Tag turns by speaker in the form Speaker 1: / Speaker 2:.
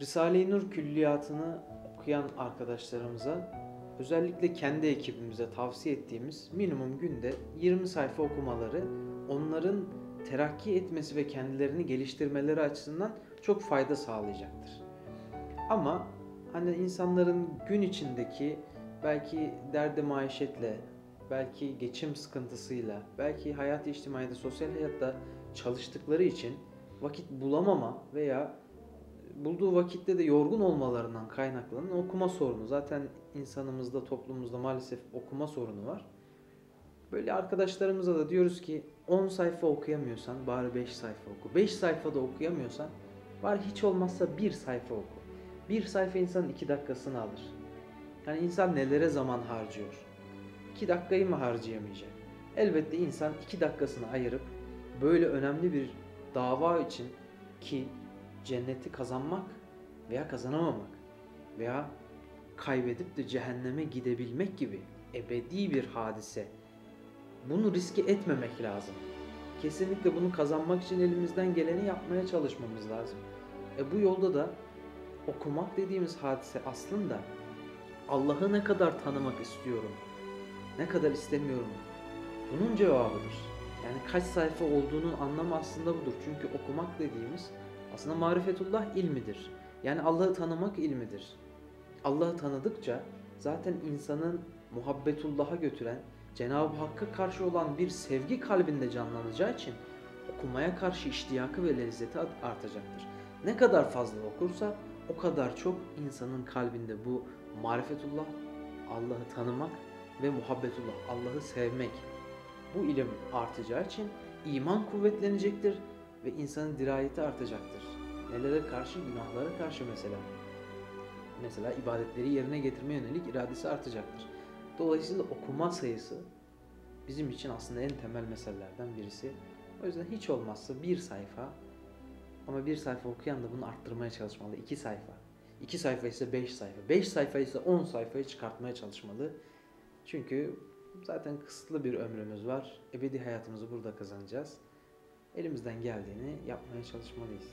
Speaker 1: Risale-i Nur külliyatını okuyan arkadaşlarımıza özellikle kendi ekibimize tavsiye ettiğimiz minimum günde 20 sayfa okumaları onların terakki etmesi ve kendilerini geliştirmeleri açısından çok fayda sağlayacaktır. Ama hani insanların gün içindeki belki derdi maişetle, belki geçim sıkıntısıyla, belki hayat içtimaide, sosyal hayatta çalıştıkları için vakit bulamama veya bulduğu vakitte de yorgun olmalarından kaynaklanan okuma sorunu. Zaten insanımızda, toplumumuzda maalesef okuma sorunu var. Böyle arkadaşlarımıza da diyoruz ki 10 sayfa okuyamıyorsan bari 5 sayfa oku. 5 sayfada okuyamıyorsan bari hiç olmazsa 1 sayfa oku. Bir sayfa insanın 2 dakikasını alır. Yani insan nelere zaman harcıyor? 2 dakikayı mı harcayamayacak? Elbette insan 2 dakikasını ayırıp böyle önemli bir dava için ki cenneti kazanmak veya kazanamamak veya kaybedip de cehenneme gidebilmek gibi ebedi bir hadise. Bunu riske etmemek lazım. Kesinlikle bunu kazanmak için elimizden geleni yapmaya çalışmamız lazım. E bu yolda da okumak dediğimiz hadise aslında Allah'ı ne kadar tanımak istiyorum, ne kadar istemiyorum. Bunun cevabıdır. Yani kaç sayfa olduğunun anlamı aslında budur. Çünkü okumak dediğimiz aslında marifetullah ilmidir. Yani Allah'ı tanımak ilmidir. Allah'ı tanıdıkça zaten insanın muhabbetullah'a götüren, Cenab-ı Hakk'a karşı olan bir sevgi kalbinde canlanacağı için okumaya karşı iştiyakı ve lezzeti artacaktır. Ne kadar fazla okursa o kadar çok insanın kalbinde bu marifetullah, Allah'ı tanımak ve muhabbetullah, Allah'ı sevmek bu ilim artacağı için iman kuvvetlenecektir ve insanın dirayeti artacaktır. Nelere karşı? Günahlara karşı mesela. Mesela ibadetleri yerine getirmeye yönelik iradesi artacaktır. Dolayısıyla okuma sayısı bizim için aslında en temel meselelerden birisi. O yüzden hiç olmazsa bir sayfa ama bir sayfa okuyan da bunu arttırmaya çalışmalı. İki sayfa. İki sayfa ise beş sayfa. Beş sayfa ise on sayfayı çıkartmaya çalışmalı. Çünkü zaten kısıtlı bir ömrümüz var. Ebedi hayatımızı burada kazanacağız. Elimizden geldiğini yapmaya çalışmalıyız.